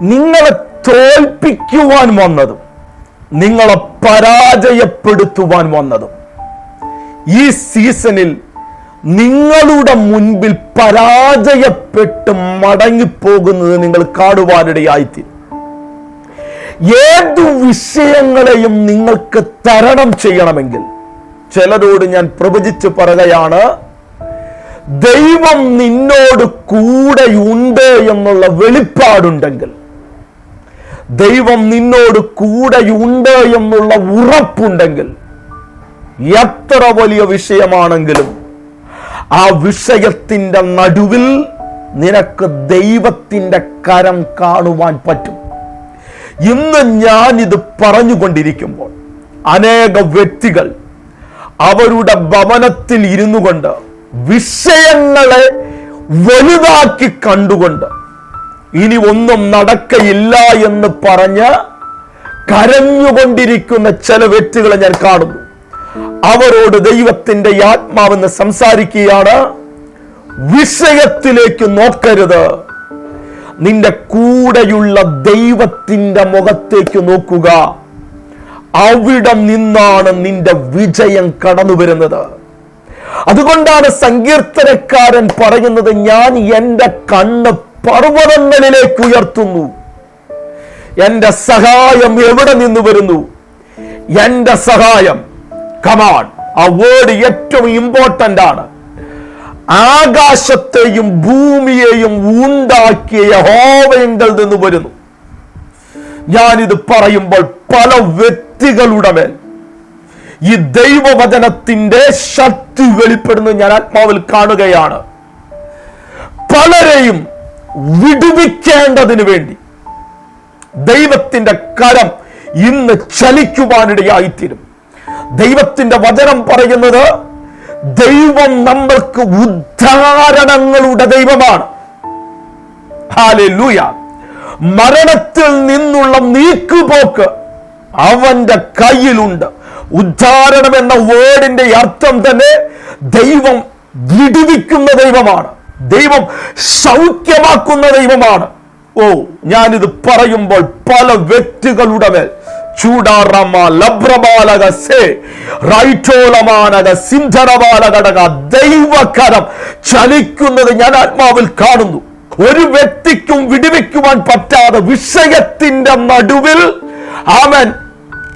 നിങ്ങളെ തോൽപ്പിക്കുവാൻ വന്നതും നിങ്ങളെ പരാജയപ്പെടുത്തുവാൻ വന്നതും. ഈ സീസണിൽ നിങ്ങളുടെ മുൻപിൽ പരാജയപ്പെട്ട് മടങ്ങിപ്പോകുന്നത് നിങ്ങൾ കാണുവാനിടയായിത്തീരും. ഏതു വിഷയങ്ങളെയും നിങ്ങൾക്ക് തരണം ചെയ്യണമെങ്കിൽ ചിലരോട് ഞാൻ പ്രവചിച്ചു പറയുകയാണ് ദൈവം നിന്നോട് കൂടെയുണ്ട് എന്നുള്ള വെളിപ്പാടുണ്ടെങ്കിൽ ദൈവം നിന്നോട് കൂടെയുണ്ട് എന്നുള്ള ഉറപ്പുണ്ടെങ്കിൽ എത്ര വലിയ വിഷയമാണെങ്കിലും ആ വിഷയത്തിന്റെ നടുവിൽ നിനക്ക് ദൈവത്തിന്റെ കരം കാണുവാൻ പറ്റും. ഇന്ന് ഞാൻ ഇത് പറഞ്ഞുകൊണ്ടിരിക്കുമ്പോൾ അനേക വ്യക്തികൾ അവരുടെ ഭവനത്തിൽ ഇരുന്നു കൊണ്ട് വിഷയങ്ങളെ വലുതാക്കി കണ്ടുകൊണ്ട് ഇനി ഒന്നും നടക്കയില്ല എന്ന് പറഞ്ഞ് കരഞ്ഞുകൊണ്ടിരിക്കുന്ന ചില വ്യക്തികളെ ഞാൻ കാണുന്നു. അവരോട് ദൈവത്തിന്റെ ആത്മാവെന്ന് സംസാരിക്കുകയാണ്. വിഷയത്തിലേക്ക് നോക്കരുത്. നിന്റെ കൂടെയുള്ള ദൈവത്തിന്റെ മുഖത്തേക്ക് നോക്കുക. അവിടെ നിന്നാണ് നിന്റെ വിജയം കടന്നു വരുന്നത്. അതുകൊണ്ടാണ് സങ്കീർത്തനക്കാരൻ പറയുന്നത് ഞാൻ എന്റെ കണ്ണ് പർവതങ്ങളിലേക്ക് ഉയർത്തുന്നു. എന്റെ സഹായം എവിടെ നിന്ന് വരുന്നു? എന്റെ സഹായം കമാൺ ആ വേർഡ് ഏറ്റവും ഇമ്പോർട്ടന്റ് ആണ്. ആകാശത്തെയും ഭൂമിയെയും ഉണ്ടാക്കിയ യഹോവയങ്കൽ നിന്ന് വരുന്നു. ഞാനിത് പറയുമ്പോൾ പല വ്യക്തികളുടെ മേൽ ഈ ദൈവവചനത്തിന്റെ ശക്തി വെളിപ്പെടുന്നത് ഞാൻ ആത്മാവിൽ കാണുകയാണ്. പലരെയും വിടുവിക്കേണ്ടതിന് വേണ്ടി ദൈവത്തിന്റെ കരം ഇന്ന് ചലിക്കുവാനിടയായിത്തീരും. ദൈവത്തിന്റെ വചനം പറയുന്നത് ദൈവം നമ്മൾക്ക് ഉദ്ധാരണങ്ങളുടെ ദൈവമാണ്. ഹാലൂയ മരണത്തിൽ നിന്നുള്ള നീക്കുപോക്ക് അവന്റെ കയ്യിലുണ്ട്. ഉദ്ധാരണം എന്ന വേർഡിന്റെ അർത്ഥം തന്നെ ദൈവം വിടുവിക്കുന്ന ദൈവമാണ്. ദൈവം സൗഖ്യമാക്കുന്ന ദൈവമാണ്. ഓ ഞാനിത് പറയുമ്പോൾ പല വ്യക്തികളുടെ മേൽ ദൈവകരം ചലിക്കുന്നത് ഞാൻ ആത്മാവിൽ കാണുന്നു. ഒരു വ്യക്തിക്കും വിടുവിക്കുവാൻ പറ്റാതെ വിഷയത്തിന്റെ നടുവിൽ അവൻ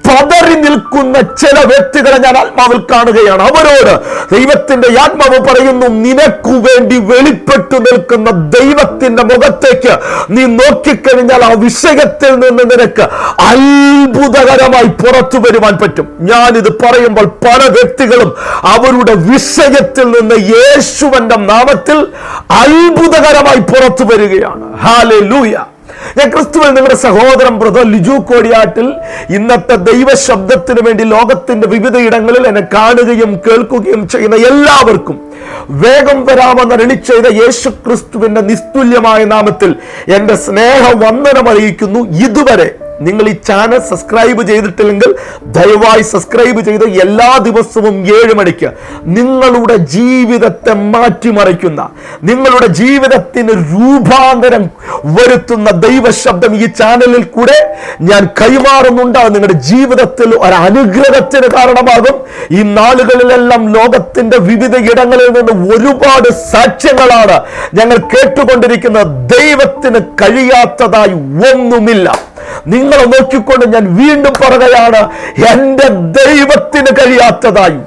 പതറി നിൽക്കുന്ന ചില വ്യക്തികളെ ഞാൻ ആത്മാവിൽ കാണുകയാണ്. അവരോട് ദൈവത്തിന്റെ ആത്മാവ് പറയുന്നു നിനക്കു വേണ്ടി വെളിപ്പെട്ടു നിൽക്കുന്ന ദൈവത്തിന്റെ മുഖത്തേക്ക് നീ നോക്കിക്കഴിഞ്ഞാൽ ആ വിഷയത്തിൽ നിന്ന് നിനക്ക് അത്ഭുതകരമായി പുറത്തു വരുവാൻ പറ്റും. ഞാനിത് പറയുമ്പോൾ പല വ്യക്തികളും അവരുടെ വിഷയത്തിൽ നിന്ന് യേശുവന്റെ നാമത്തിൽ അത്ഭുതകരമായി പുറത്തു വരികയാണ്. ഹാലെ ലൂയ ഞാൻ ക്രിസ്തുവിൽ നിങ്ങളുടെ സഹോദരം ബ്രദർ ലിജു കോടിയാട്ടിൽ ഇന്നത്തെ ദൈവശബ്ദത്തിന് വേണ്ടി ലോകത്തിന്റെ വിവിധയിടങ്ങളിൽ എന്നെ കാണുകയും കേൾക്കുകയും ചെയ്യുന്ന എല്ലാവർക്കും വേഗം വരാമെന്ന് അരളി ചെയ്ത യേശു ക്രിസ്തുവിന്റെ നിസ്തുല്യമായ നാമത്തിൽ എന്റെ സ്നേഹം വന്ദനം അറിയിക്കുന്നു. ഇതുവരെ നിങ്ങൾ ഈ ചാനൽ സബ്സ്ക്രൈബ് ചെയ്തിട്ടില്ലെങ്കിൽ ദയവായി സബ്സ്ക്രൈബ് ചെയ്ത് എല്ലാ ദിവസവും ഏഴ് മണിക്ക് നിങ്ങളുടെ ജീവിതത്തെ മാറ്റിമറിക്കുന്ന നിങ്ങളുടെ ജീവിതത്തിന് രൂപാന്തരം വരുത്തുന്ന ദൈവശബ്ദം ഈ ചാനലിൽ കൂടെ ഞാൻ കൈമാറുന്നുണ്ട്. നിങ്ങളുടെ ജീവിതത്തിൽ ഒരു അനുഗ്രഹത്തിന് കാരണമാകും. ഈ നാളുകളിലെല്ലാം ലോകത്തിന്റെ വിവിധ ഇടങ്ങളിൽ നിന്ന് ഒരുപാട് സാക്ഷ്യങ്ങളാണ് ഞങ്ങൾ കേട്ടുകൊണ്ടിരിക്കുന്നത്. ദൈവത്തിന് കഴിയാത്തതായി ഒന്നുമില്ല. നിങ്ങളെ നോക്കിക്കൊണ്ട് ഞാൻ വീണ്ടും പറയുകയാണ് എന്റെ ദൈവത്തിന് കഴിയാത്തതായി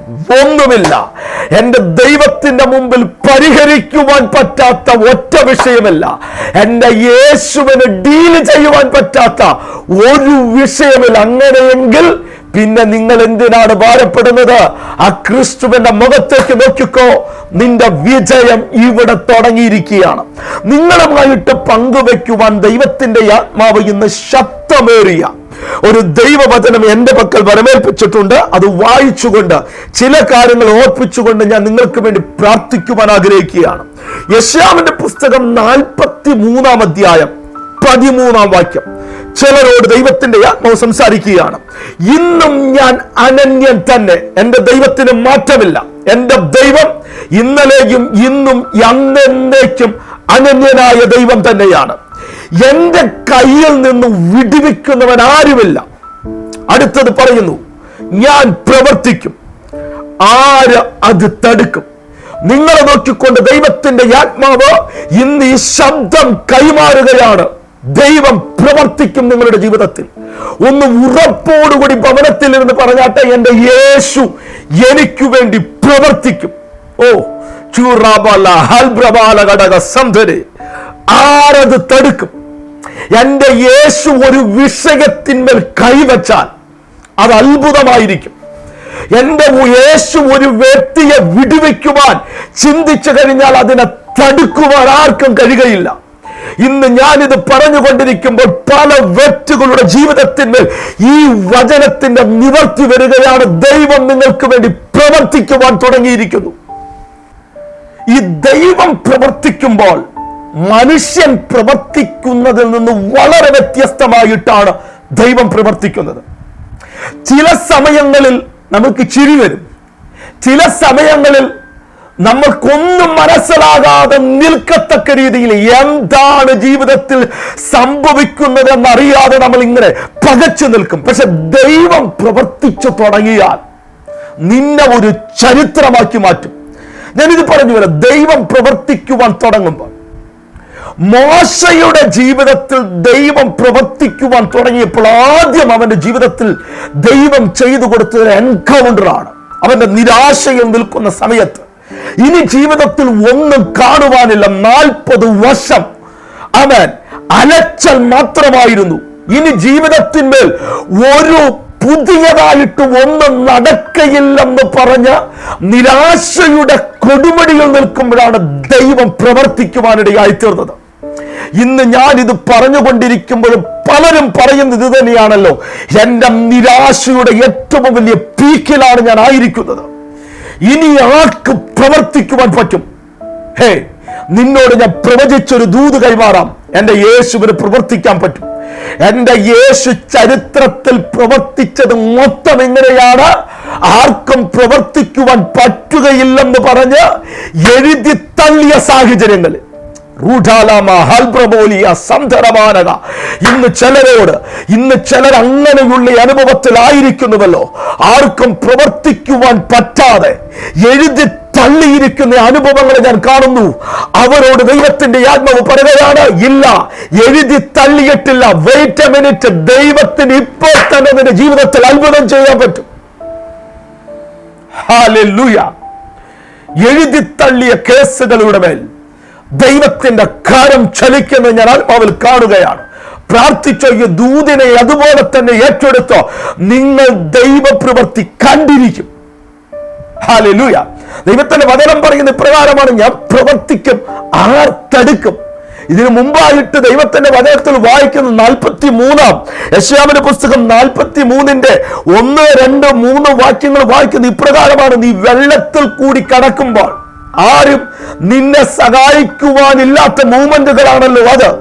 ഒന്നുമില്ല. എന്റെ ദൈവത്തിന്റെ മുമ്പിൽ പരിഹരിക്കുവാൻ പറ്റാത്ത ഒറ്റ വിഷയമല്ല. എന്റെ യേശുവിന് ഡീൽ ചെയ്യുവാൻ പറ്റാത്ത ഒരു വിഷയമില്ല. അങ്ങനെയെങ്കിൽ പിന്നെ നിങ്ങൾ എന്തിനാണ് ഭാരപ്പെടുന്നത്? ആ ക്രിസ്തുവിന്റെ മുഖത്തേക്ക് നോക്കിക്കോ. നിന്റെ വിജയം ഇവിടെ തുടങ്ങിയിരിക്കുകയാണ്. നിങ്ങളുമായിട്ട് പങ്കുവെക്കുവാൻ ദൈവത്തിന്റെ ആത്മാവ് ഇന്ന് ശക്തമേറിയ ഒരു ദൈവവചനം എന്റെ പക്കൽ വരമേൽപ്പിച്ചിട്ടുണ്ട് അത് വായിച്ചുകൊണ്ട് ചില കാര്യങ്ങൾ ഓർപ്പിച്ചുകൊണ്ട് ഞാൻ നിങ്ങൾക്ക് വേണ്ടി പ്രാർത്ഥിക്കുവാൻ ആഗ്രഹിക്കുകയാണ്. യശ്യാമിന്റെ പുസ്തകം നാൽപ്പത്തി മൂന്നാം അധ്യായം പതിമൂന്നാം വാക്യം. ചിലരോട് ദൈവത്തിന്റെ ആത്മാവ് സംസാരിക്കുകയാണ്. ഇന്നും ഞാൻ അനന്യൻ തന്നെ. എന്റെ ദൈവത്തിന് മാറ്റമില്ല. എന്റെ ദൈവം ഇന്നലെയും ഇന്നും എന്നേക്കും അനന്യനായ ദൈവം തന്നെയാണ്. എന്റെ കയ്യിൽ നിന്ന് വിടിവിക്കുന്നവൻ ആരുമില്ല. അടുത്തത് പറയുന്നു ഞാൻ പ്രവർത്തിക്കും. ആര് അത് തടുക്കും? നിങ്ങളെ നോക്കിക്കൊണ്ട് ദൈവത്തിന്റെ ആത്മാവ് ഇന്ന് ഈ ശബ്ദം കൈമാറുകയാണ്. ദൈവം പ്രവർത്തിക്കും നിങ്ങളുടെ ജീവിതത്തിൽ. ഒന്ന് ഉറപ്പോടുകൂടി ഭവനത്തിൽ ഇരുന്ന് പറഞ്ഞാട്ടെ എന്റെ യേശു എനിക്ക് വേണ്ടി പ്രവർത്തിക്കും. ഓ ചൂറാബാല ഹൽബ്രബാല ഘടക സന്ധരെ ആരത് തടുക്കും? എന്റെ യേശു ഒരു വിഷയത്തിന്മേൽ കൈവച്ചാൽ അത് അത്ഭുതമായിരിക്കും. എന്റെ യേശു ഒരു വ്യക്തിയെ വിടുവയ്ക്കുവാൻ ചിന്തിച്ചു കഴിഞ്ഞാൽ അതിനെ തടുക്കുവാൻ ആർക്കും കഴിയുകയില്ല. ഇന്ന് ഞാനിത് പറഞ്ഞുകൊണ്ടിരിക്കുമ്പോൾ പല വ്യക്തികളുടെ ജീവിതത്തിന്മേൽ ഈ വചനത്തിന്റെ നിവർത്തി വരികയാണ് ദൈവം നിങ്ങൾക്ക് വേണ്ടി പ്രവർത്തിക്കുവാൻ തുടങ്ങിയിരിക്കുന്നു. ഈ ദൈവം പ്രവർത്തിക്കുമ്പോൾ മനുഷ്യൻ പ്രവർത്തിക്കുന്നതിൽ നിന്ന് വളരെ വ്യത്യസ്തമായിട്ടാണ് ദൈവം പ്രവർത്തിക്കുന്നത്. ചില സമയങ്ങളിൽ നമുക്ക് ചിരി വരും. ചില സമയങ്ങളിൽ നമ്മൾക്കൊന്നും മനസ്സിലാകാതെ നിൽക്കത്തക്ക രീതിയിൽ എന്താണ് ജീവിതത്തിൽ സംഭവിക്കുന്നത് എന്നറിയാതെ നമ്മൾ ഇങ്ങനെ പകച്ചു നിൽക്കും. പക്ഷെ ദൈവം പ്രവർത്തിച്ചു തുടങ്ങിയാൽ നിന്നെ ഒരു ചരിത്രമാക്കി മാറ്റും. ഞാനിത് പറഞ്ഞു വരാം. ദൈവം പ്രവർത്തിക്കുവാൻ തുടങ്ങുമ്പോൾ മോശയുടെ ജീവിതത്തിൽ ദൈവം പ്രവർത്തിക്കുവാൻ തുടങ്ങിയപ്പോൾ ആദ്യം അവന്റെ ജീവിതത്തിൽ ദൈവം ചെയ്തു കൊടുത്തത് എൻകൗണ്ടറാണ് അവന്റെ നിരാശയിൽ നിൽക്കുന്ന സമയത്ത് ഇനി ജീവിതത്തിൽ ഒന്നും കാണുവാനില്ല. നാൽപ്പത് വർഷം അവൻ അലച്ചൽ മാത്രമായിരുന്നു. ഇനി ജീവിതത്തിന്മേൽ ഒരു പുതിയതായിട്ട് ഒന്നും നടക്കയില്ലെന്ന് പറഞ്ഞ നിരാശയുടെ കൊടുമടിയിൽ നിൽക്കുമ്പോഴാണ് ദൈവം പ്രവർത്തിക്കുവാനിടയായി തീർന്നത്. ഇന്ന് ഞാൻ ഇത് പറഞ്ഞുകൊണ്ടിരിക്കുമ്പോഴും പലരും പറയുന്നത് ഇത് തന്നെയാണല്ലോ. എന്റെ നിരാശയുടെ ഏറ്റവും വലിയ പീക്കിലാണ് ഞാൻ ആയിരിക്കുന്നത്. ഇനി ആർക്ക് പ്രവർത്തിക്കുവാൻ പറ്റും? ഹേ നിന്നോട് ഞാൻ പ്രവചിച്ചൊരു ദൂത് കൈമാറാം. എന്റെ യേശുവിന് പ്രവർത്തിക്കാൻ പറ്റും. എന്റെ യേശു ചരിത്രത്തിൽ പ്രവർത്തിച്ചത് മൊത്തം എങ്ങനെയാണ്? ആർക്കും പ്രവർത്തിക്കുവാൻ പറ്റുകയില്ലെന്ന് പറഞ്ഞ് എഴുതി തള്ളിയ സാഹചര്യങ്ങളിൽ. ഇന്ന് ചിലരോട് ഇന്ന് ചിലർ അങ്ങനെയുള്ള അനുഭവത്തിലായിരിക്കുന്നുവല്ലോ. ആർക്കും പ്രവർത്തിക്കുവാൻ പറ്റാതെ എഴുതി തള്ളിയിരിക്കുന്ന അനുഭവങ്ങളെ ഞാൻ കാണുന്നു. അവരോട് ദൈവത്തിന്റെ ആത്മാവ് പറയുകയാണ് ഇല്ല എഴുതി തള്ളിയിട്ടില്ല. വെയിറ്റ് എ മിനിറ്റ് ദൈവത്തിന് ഇപ്പോൾ തന്നെ നിന്റെ ജീവിതത്തിൽ അത്ഭുതം ചെയ്യാൻ പറ്റും. എഴുതി തള്ളിയ കേസുകളുടെ മേൽ ദൈവത്തിന്റെ കാരം ചലിക്കുന്നത് ഞാൻ ആത്മാവിൽ കാണുകയാണ്. പ്രാർത്ഥിച്ചോ ഈ ദൂതിനെ അതുപോലെ തന്നെ ഏറ്റെടുത്തോ നിങ്ങൾ ദൈവപ്രവൃത്തി കണ്ടിരിക്കും. ഹാലലൂയ ദൈവത്തിന്റെ വചനം പറയുന്ന ഇപ്രകാരമാണ് ഞാൻ പ്രവർത്തിക്കും ആർ തടുക്കും ഇതിനു മുമ്പായിട്ട് ദൈവത്തിന്റെ വചനത്തിൽ വായിക്കുന്ന നാൽപ്പത്തി മൂന്നാം യശ്യാമിന്റെ പുസ്തകം നാൽപ്പത്തി മൂന്നിന്റെ ഒന്ന് രണ്ട് മൂന്ന് വാക്യങ്ങൾ വായിക്കുന്ന ഇപ്രകാരമാണ് നീ വെള്ളത്തിൽ കൂടി കടക്കുമ്പോൾ ആരും നിന്നെ സഹായിക്കുവാനില്ലാത്ത മൂമെന്റുകളാണല്ലോ അത്.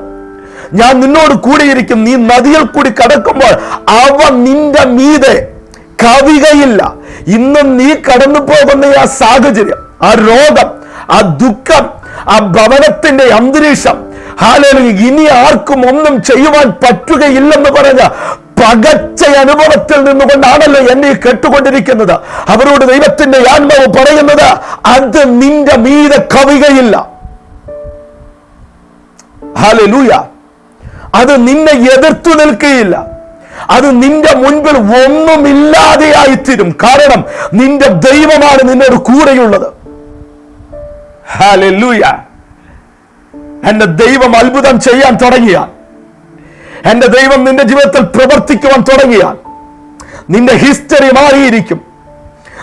ഞാൻ നിന്നോട് കൂടിയിരിക്കും. നീ നദിയിൽ കൂടി കടക്കുമ്പോൾ അവ നിന്റെ മീതെ കവികയില്ല. ഇന്ന് നീ കടന്നു പോകുന്ന ആ സാഹചര്യം ആ രോഗം ആ ദുഃഖം ആ ഭവനത്തിന്റെ അന്തരീക്ഷം ഹാലോ ഇനി ആർക്കും ഒന്നും ചെയ്യുവാൻ പറ്റുകയില്ലെന്ന് പറഞ്ഞ പകച്ച അനുഭവത്തിൽ നിന്നുകൊണ്ടാണല്ലോ എന്നെ കേട്ടുകൊണ്ടിരിക്കുന്നത്. അവരോട് ദൈവത്തിന്റെ ആത്മാവ് പറയുന്നത് അത് നിന്റെ മീത കവികയില്ല. ഹാലൂയ അത് നിന്നെ എതിർത്തു നിൽക്കുകയില്ല. അത് നിന്റെ മുൻപിൽ ഒന്നുമില്ലാതെയായിത്തീരും. കാരണം നിന്റെ ദൈവമാണ് നിന്നോട് കൂടെയുള്ളത്. ഹാലൂയ എന്റെ ദൈവം അത്ഭുതം ചെയ്യാൻ തുടങ്ങിയാൽ എന്റെ ദൈവം നിന്റെ ജീവിതത്തിൽ പ്രവർത്തിക്കുവാൻ തുടങ്ങിയാൽ നിന്റെ ഹിസ്റ്ററി മാറിയിരിക്കും.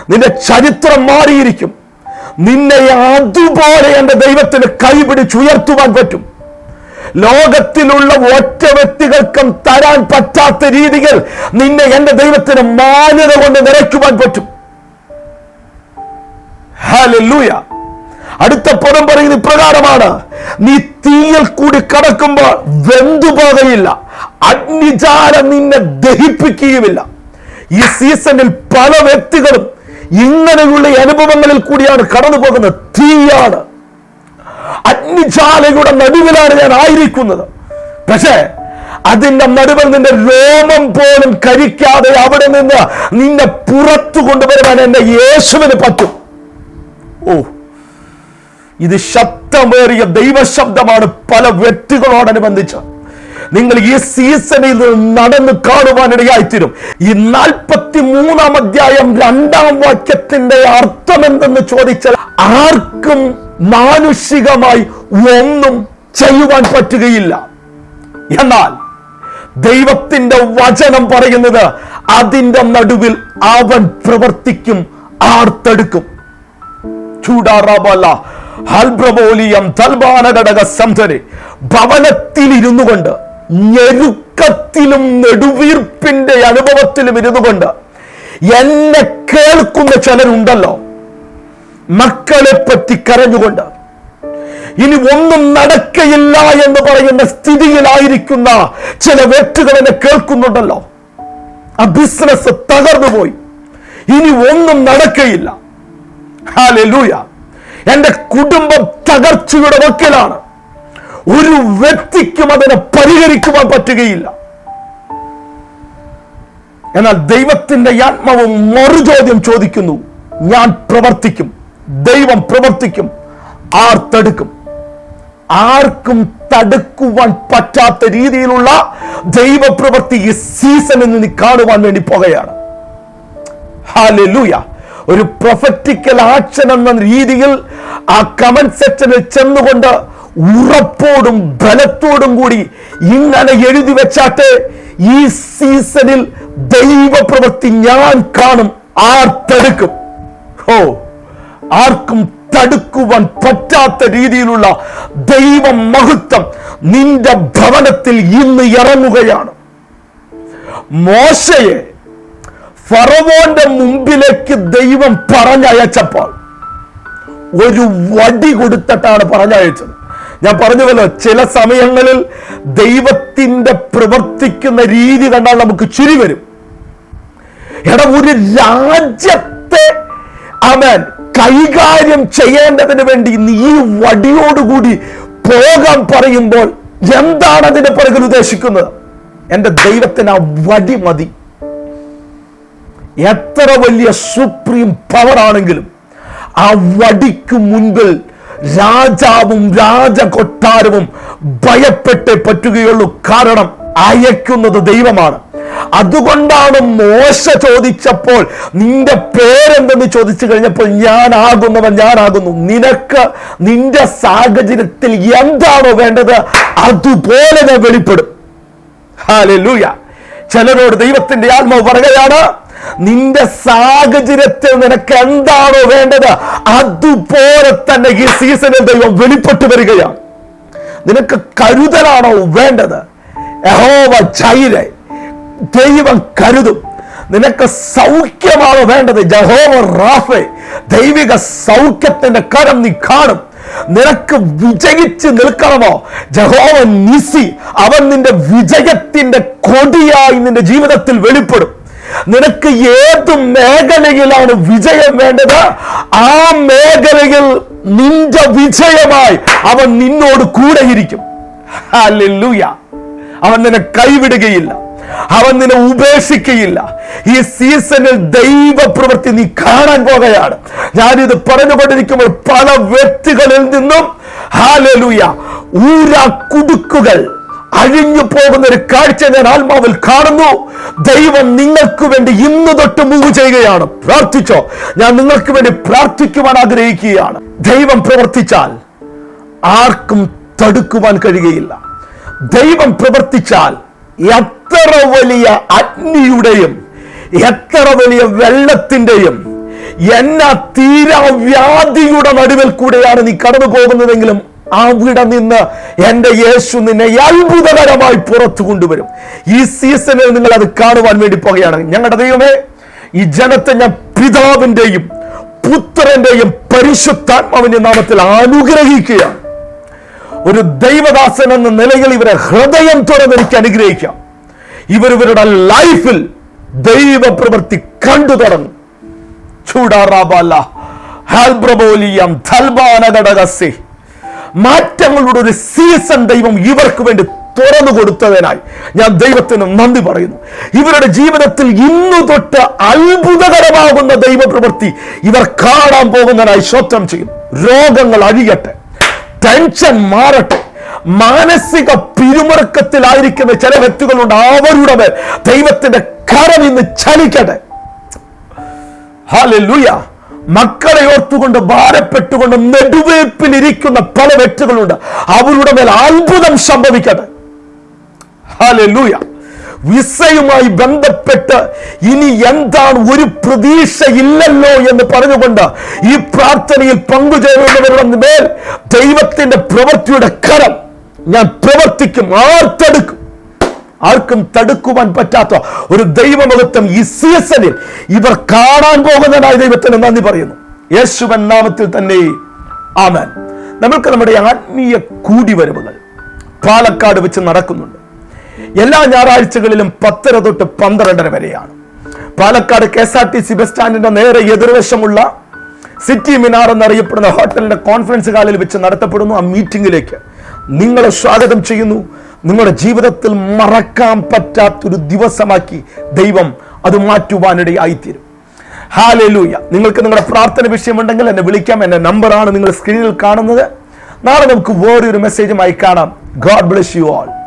നിന്റെ ചരിത്രം മാറിയിരിക്കും. നിന്നെ അതുപോലെ എന്റെ ദൈവത്തിന് കൈപിടിച്ചുയർത്തുവാൻ പറ്റും. ലോകത്തിലുള്ള ഒറ്റ വ്യക്തികൾക്കും തരാൻ പറ്റാത്ത രീതികൾ നിന്നെ എന്റെ ദൈവത്തിന് മാന്യത കൊണ്ട് നിറയ്ക്കുവാൻ പറ്റും. ഹാലൂയ അടുത്ത പദം പറയുന്നത് ഇപ്രകാരമാണ്. നീ തീയിൽ കൂടി കടക്കുമ്പോൾ വെന്തുപോകയില്ല അഗ്നിജാലം നിന്നെ ദഹിപ്പിക്കുകയുമില്ല. ഈ സീസണിൽ പല വ്യക്തികളും ഇങ്ങനെയുള്ള അനുഭവങ്ങളിൽ കൂടിയാണ് കടന്നു പോകുന്നത്. തീയാണ്. അഗ്നിജാലയുടെ നടുവിലാണ് ഞാൻ ആയിരിക്കുന്നത്. പക്ഷേ അതിന്റെ നടുവിൽ നിന്റെ രോമം പോലും കരിക്കാതെ അവിടെ നിന്ന് നിന്നെ പുറത്തു കൊണ്ടുവരുവാൻ എന്റെ യേശുവിന് പറ്റും. ഓ ഇത് ശബ്ദമേറിയ ദൈവശബ്ദമാണ്. പല വ്യക്തികളോടനുബന്ധിച്ച് നിങ്ങൾ ഈ സീസണിൽ നടന്ന് കാണുവാനിടയായിത്തീരും ഈ നാൽപ്പത്തി മൂന്നാം അധ്യായം രണ്ടാം വാക്യത്തിന്റെ അർത്ഥം എന്തെന്ന് ചോദിച്ചാൽ ആർക്കും മാനുഷികമായി ഒന്നും ചെയ്യുവാൻ പറ്റുകയില്ല. എന്നാൽ ദൈവത്തിന്റെ വചനം പറയുന്നത് അതിന്റെ നടുവിൽ അവൻ പ്രവർത്തിക്കും ആർത്തെടുക്കും. ചൂടാറാബല്ല ഹൽബ്രബോലിയം തൽബാനഘടക സംധനെ ഭവനത്തിൽ ഇരുന്നു കൊണ്ട് ഞെരുക്കത്തിലും നെടുവീർപ്പിന്റെ അനുഭവത്തിലും ഇരുന്നു കൊണ്ട് എന്നെ കേൾക്കുന്ന ചിലരുണ്ടല്ലോ. മക്കളെ പറ്റി കരഞ്ഞുകൊണ്ട് ഇനി ഒന്നും നടക്കയില്ല എന്ന് പറയുന്ന സ്ഥിതിയിലായിരിക്കുന്ന ചില വ്യക്തികൾ എന്നെ കേൾക്കുന്നുണ്ടല്ലോ. ആ ബിസിനസ് തകർന്നുപോയി. ഇനി ഒന്നും നടക്കയില്ല. ഹാലൂയ എന്റെ കുടുംബം തകർച്ചയുടെ വക്കിലാണ്. ഒരു വ്യക്തിക്കും അതിനെ പരിഹരിക്കുവാൻ പറ്റുകയില്ല. എന്നാൽ ദൈവത്തിന്റെ ആത്മാവ് മറുചോദ്യം ചോദിക്കുന്നു. ഞാൻ പ്രവർത്തിക്കും ദൈവം പ്രവർത്തിക്കും ആർ തടുക്കും. ആർക്കും തടുക്കുവാൻ പറ്റാത്ത രീതിയിലുള്ള ദൈവപ്രവൃത്തി ഈ സീസണിൽ നിന്ന് കാണുവാൻ വേണ്ടി പോകുകയാണ്. ഹാലൂയ ഒരു പ്രൊഫറ്റിക്കൽ ആക്ഷൻ എന്ന രീതിയിൽ ആ കമന്റ് സെക്ഷനിൽ ചെന്നുകൊണ്ട് ഉറപ്പോടും ബലത്തോടും കൂടി ഇങ്ങനെ എഴുതി വെച്ചാട്ട് ഈ സീസണിൽ ദൈവപ്രവൃത്തി ഞാൻ കാണും. ആർ തടുക്കും. ഓ ആർക്കും തടുക്കുവാൻ പറ്റാത്ത രീതിയിലുള്ള ദൈവ മഹത്വം നിന്റെ ഭവനത്തിൽ ഇന്ന് ഇറങ്ങുകയാണ്. മോശയെ ഫറവോന്റെ മുമ്പിലേക്ക് ദൈവം പറഞ്ഞയച്ചപ്പോൾ ഒരു വടി കൊടുത്തിട്ടാണ് പറഞ്ഞയച്ചത്. ഞാൻ പറഞ്ഞുവല്ലോ ചില സമയങ്ങളിൽ ദൈവത്തിന്റെ പ്രവർത്തിക്കുന്ന രീതി കണ്ടാൽ നമുക്ക് ചിരി വരും. എടാ ഒരു രാജ്യത്തെ അവൻ കൈകാര്യം ചെയ്യേണ്ടതിന് വേണ്ടി നീ വടിയോടുകൂടി പോകാൻ പറയുമ്പോൾ എന്താണ് അതിന്റെ പിറകിൽ ഉദ്ദേശിക്കുന്നത്? എന്റെ ദൈവത്തിന് ആ വടി മതി. എത്ര വലിയ സുപ്രീം പവർ ആണെങ്കിലും ആ വടിക്ക് മുൻപിൽ രാജാവും രാജകൊട്ടാരവും ഭയപ്പെട്ടേ പറ്റുകയുള്ളൂ. കാരണം അയക്കുന്നത് ദൈവമാണ്. അതുകൊണ്ടാണ് മോശ ചോദിച്ചപ്പോൾ നിന്റെ പേരെന്തെന്ന് ചോദിച്ചു കഴിഞ്ഞപ്പോൾ ഞാനാകുന്നവൻ ഞാനാകുന്നു. നിനക്ക് നിന്റെ സാഹചര്യത്തിൽ എന്താണോ വേണ്ടത് അതുപോലെ ഞാൻ വെളിപ്പെടും. ഹാലൂയ ചിലരോട് ദൈവത്തിന്റെ ആത്മാവ് പറയുകയാണ് നിന്റെ സാഹചര്യത്തിൽ നിനക്ക് എന്താണോ വേണ്ടത് അതുപോലെ തന്നെ ഈ സീസണിൽ ദൈവം വെളിപ്പെട്ടു വരികയാണ്. നിനക്ക് കരുതലാണോ വേണ്ടത്? യഹോവ ദൈവം കരുതും. നിനക്ക് സൗഖ്യമാണോ വേണ്ടത്? ജഹോവ റാഫെ ദൈവിക സൗഖ്യത്തിന്റെ കരം നീ കാണും. നിനക്ക് വിജയിച്ച് നിൽക്കണമോ? ജഹോവൻ നിസി അവൻ നിന്റെ വിജയത്തിന്റെ കൊടിയായി നിന്റെ ജീവിതത്തിൽ വെളിപ്പെടും. നിനക്ക് ഏത് മേഖലയിലാണ് വിജയം വേണ്ടത്? ആ മേഖലയിൽ നിന്റെ വിജയമായി അവൻ നിന്നോട് കൂടെയിരിക്കും. ഹല്ലേലൂയ. അവൻ നിന്നെ കൈവിടുകയില്ല. അവൻ നിന്നെ ഉപേക്ഷിക്കുകയില്ല ഈ സീസണിൽ ദൈവപ്രവൃത്തി നീ കാണാൻ പോകുകയാണ്. ഞാനിത് പറഞ്ഞുകൊണ്ടിരിക്കുമ്പോൾ പല വ്യക്തികളിൽ നിന്നും ഹാലലുയ ഊരാ കുടുക്കുകൾ അഴിഞ്ഞു പോകുന്ന ഒരു കാഴ്ച ഞാൻ ആത്മാവിൽ കാണുന്നു. ദൈവം നിങ്ങൾക്ക് വേണ്ടി ഇന്ന് തൊട്ട് മൂവ് ചെയ്യുകയാണ്. പ്രാർത്ഥിച്ചോ. ഞാൻ നിങ്ങൾക്ക് വേണ്ടി പ്രാർത്ഥിക്കുവാൻ ആഗ്രഹിക്കുകയാണ്. ദൈവം പ്രവർത്തിച്ചാൽ ആർക്കും തടുക്കുവാൻ കഴിയുകയില്ല. ദൈവം പ്രവർത്തിച്ചാൽ എത്ര വലിയ അഗ്നിയുടെയും എത്ര വലിയ വെള്ളത്തിന്റെയും എന്ന തീരാവ്യാധിയുടെ നടുവിൽ കൂടെയാണ് നീ കടന്നു പോകുന്നതെങ്കിലും അവിടെ നിന്ന് എന്റെ യേശു നിന്നെ അത്ഭുതകരമായി പുറത്തു കൊണ്ടുവരും. ഈ സീസണിൽ നിങ്ങൾ അത് കാണുവാൻ വേണ്ടി പോകുകയാണ്. ഞങ്ങളുടെ ദൈവമേ ഈ ജനത്തെ ഞാൻ പിതാവിന്റെയും പുത്രന്റെയും പരിശുദ്ധാത്മാവിന്റെ നാമത്തിൽ അനുഗ്രഹിക്കുകയാണ്. ഒരു ദൈവദാസൻ എന്ന നിലയിൽ ഇവരെ ഹൃദയം തുറന്ന് എനിക്ക് അനുഗ്രഹിക്കാം. ഇവർ ഇവരുടെ ലൈഫിൽ ദൈവപ്രവൃത്തി കണ്ടു തുടങ്ങും. ചൂടാറാബാല ഹാൽബ്രബോലിയം ധൽബാനഘടകസി മാറ്റങ്ങളുടെ ഒരു സീസൺ ദൈവം ഇവർക്ക് വേണ്ടി തുറന്നു കൊടുത്തതിനായി ഞാൻ ദൈവത്തിന് നന്ദി പറയുന്നു. ഇവരുടെ ജീവിതത്തിൽ ഇന്നു തൊട്ട് അത്ഭുതകരമാകുന്ന ദൈവപ്രവൃത്തി ഇവർ കാണാൻ പോകുന്നതിനായി ശോത്രം ചെയ്യും രോഗങ്ങൾ അഴിയട്ടെ. ടെൻഷൻ മാറട്ടെ. മാനസിക പിരിമുറുക്കത്തിലായിരിക്കുന്ന ചില വ്യക്തികളുണ്ട്. അവരുടെ മേൽ ദൈവത്തിന്റെ കരം ഇന്ന് ചലിക്കട്ടെ. ഹാലൂയ മക്കളെ ഓർത്തുകൊണ്ട് ഭാരപ്പെട്ടുകൊണ്ട് നെടുവേപ്പിലിരിക്കുന്ന പല വ്യക്തികളുണ്ട്. അവരുടെ മേൽ അത്ഭുതം സംഭവിക്കട്ടെ. വിസയുമായി ബന്ധപ്പെട്ട് ഇനി എന്താണ് ഒരു പ്രതീക്ഷ ഇല്ലല്ലോ എന്ന് പറഞ്ഞുകൊണ്ട് ഈ പ്രാർത്ഥനയിൽ പങ്കുചേരുന്നവരുടെ മേൽ ദൈവത്തിന്റെ പ്രവൃത്തിയുടെ കരം ഞാൻ പ്രവർത്തിക്കും ആർത്തെടുക്കും. ആർക്കും തടുക്കുവാൻ പറ്റാത്ത ഒരു ദൈവമഹത്വം ഈ സീസണിൽ ഇവർ കാണാൻ പോകുന്നതായ ദൈവത്തിന് നന്ദി പറയുന്നു. യേശുവൻ നാമത്തിൽ തന്നെ ആമേൻ. നമ്മൾക്ക് നമ്മുടെ ആത്മീയ കൂടിവരവുകൾ പാലക്കാട് വെച്ച് നടക്കുന്നുണ്ട്. എല്ലാ ഞായറാഴ്ചകളിലും പത്തര തൊട്ട് പന്ത്രണ്ടര വരെയാണ്. Palakkad K S R T C bus സ്റ്റാൻഡിന്റെ നേരെ എതിർവശമുള്ള സിറ്റി മിനാർ എന്നറിയപ്പെടുന്ന ഹോട്ടലിന്റെ കോൺഫറൻസ് ഹാളിൽ വെച്ച് നടത്തപ്പെടുന്നു ആ മീറ്റിംഗിലേക്ക്. നിങ്ങളെ സ്വാഗതം ചെയ്യുന്നു. നിങ്ങളുടെ ജീവിതത്തിൽ മറക്കാൻ പറ്റാത്തൊരു ദിവസമാക്കി ദൈവം അത് മാറ്റുവാനിടയായിത്തീരും. ഹാലൂയ നിങ്ങൾക്ക് നിങ്ങളുടെ പ്രാർത്ഥന വിഷയമുണ്ടെങ്കിൽ എന്നെ വിളിക്കാം. എന്റെ നമ്പറാണ് നിങ്ങൾ സ്ക്രീനിൽ കാണുന്നത്. നാളെ നമുക്ക് വേറൊരു മെസ്സേജുമായി കാണാം. God bless you all